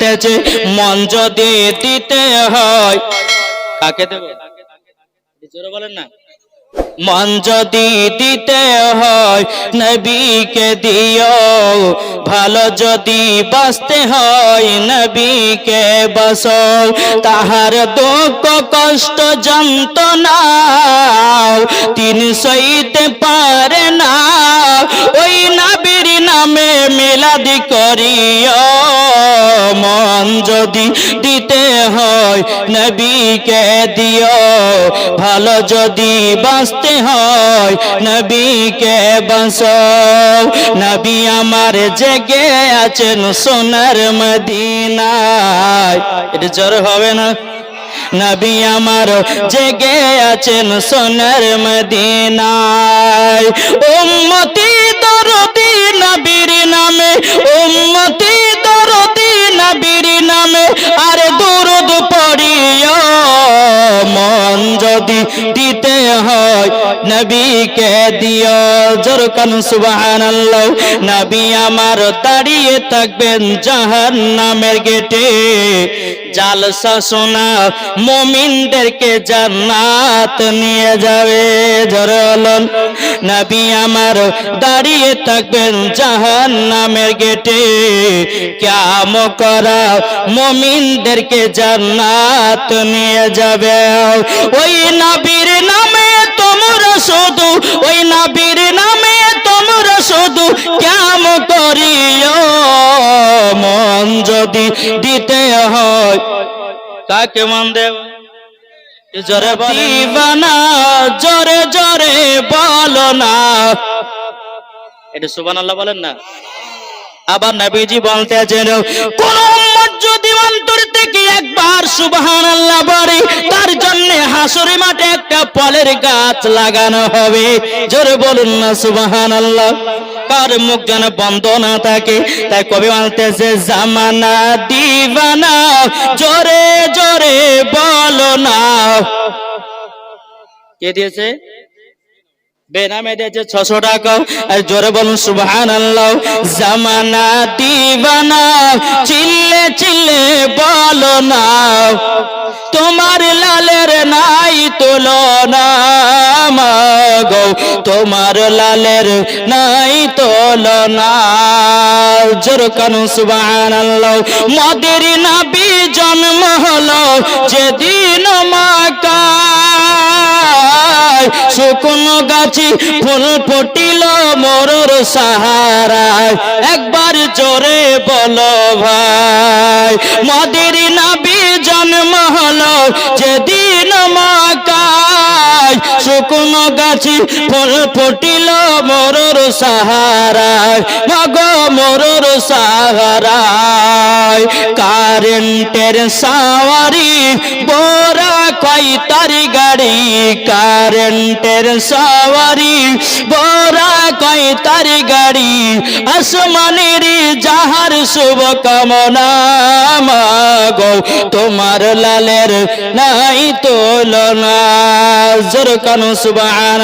বলতেছে মন যদি দিতে হয়। কাকে দেব? জোরে বলেন না। মন যদি দিতে হয়, নবীকে দিও। ভালো যদি বাঁচতে হয়, নবীকে বস তাহার দুঃখ, কষ্ট, যন্ত্রণা তিনি সইতে পারে না। ওই নবীর নামে মিলাদি করিও, মন যদি দিতে হয় নবীকে দিও, ভালো যদি বাঁচতে হয় নবীকে বাঁচ নবী আমার জেগে আছেন সোনার মদিনায়। এটা জ্বর হবে না? নবী আমার জেগে আছেন সোনার মদিনায়। উম্মতি দরদি নবীর নামে, উম্মতি দরদি নবীর নামে, আরে দুরুদ পড়িও মন যদি দিতে হয় নবীকে দিও। জোর কান সুবহানাল্লাহ, নবী আমার দাঁড়িয়ে থাকবেন জাহান্নামের গেটে। জালসা শোনা মমিনদেরকে জান্নাত নিয়ে যাবে। জরলন নবী আমার দাঁড়িয়ে থাকবেন জাহান্নামের গেটে। ক্যাম করা মমিনদেরকে জান্নাত নিয়ে যাবে। ওই নবীর নামে তোমরা শুধু, ওই নবীর যদি দিতে হয় কাকে মন দেব জোরে দিবানা জোরে জোরে বলো না। এটা সুবান আল্লাহ বলেন না। আবার নবীজি বলতে যেন কোন যদি অন্তর থেকে একবার সুবহান আল্লাহ বলে, তার জন্য হাসুরি মাঠে একটা ফলের গাছ লাগানো হবে। জোরে বলুন না সুবহান আল্লাহ কার মুখ যেন বন্ধ না থাকে? তাই কবি বলতেছে, জামানা দিবানা, জোরে জোরে বলো না। কে দিয়েছে? বেনামে দিয়েছে ছশো টাকা। আর জোরে বলুন সুবহান আল্লাহ জামানা দিবানা, চিল্লে চিল্লে বলো না তোমার লালের নাই তুলনা মাগো। তোমার লালের নাই তুলনা। জোর কানু সুবহান আল্লাহ মদের নাবি জন্ম হলো যেদিন মাকা শুকনো গাছি ফুল ফুটিল মরর সাহারায় একবার জোরে বলো ভাই, মদের নাবি জন্ম হলো যেদিন মাকায়। শুকনো গাছি ফুল ফুটিল মরর সাহারায় মগ মরর সাহারায়, কারেন্টের সাওয়ারি কারেন্টের সাওয়ারি বোরা কই তারি গাড়ি, আসমানের যাহার শুভ কামনা মাগো, তোমার লালের নাই তোলনা। জোর কানু সুবহান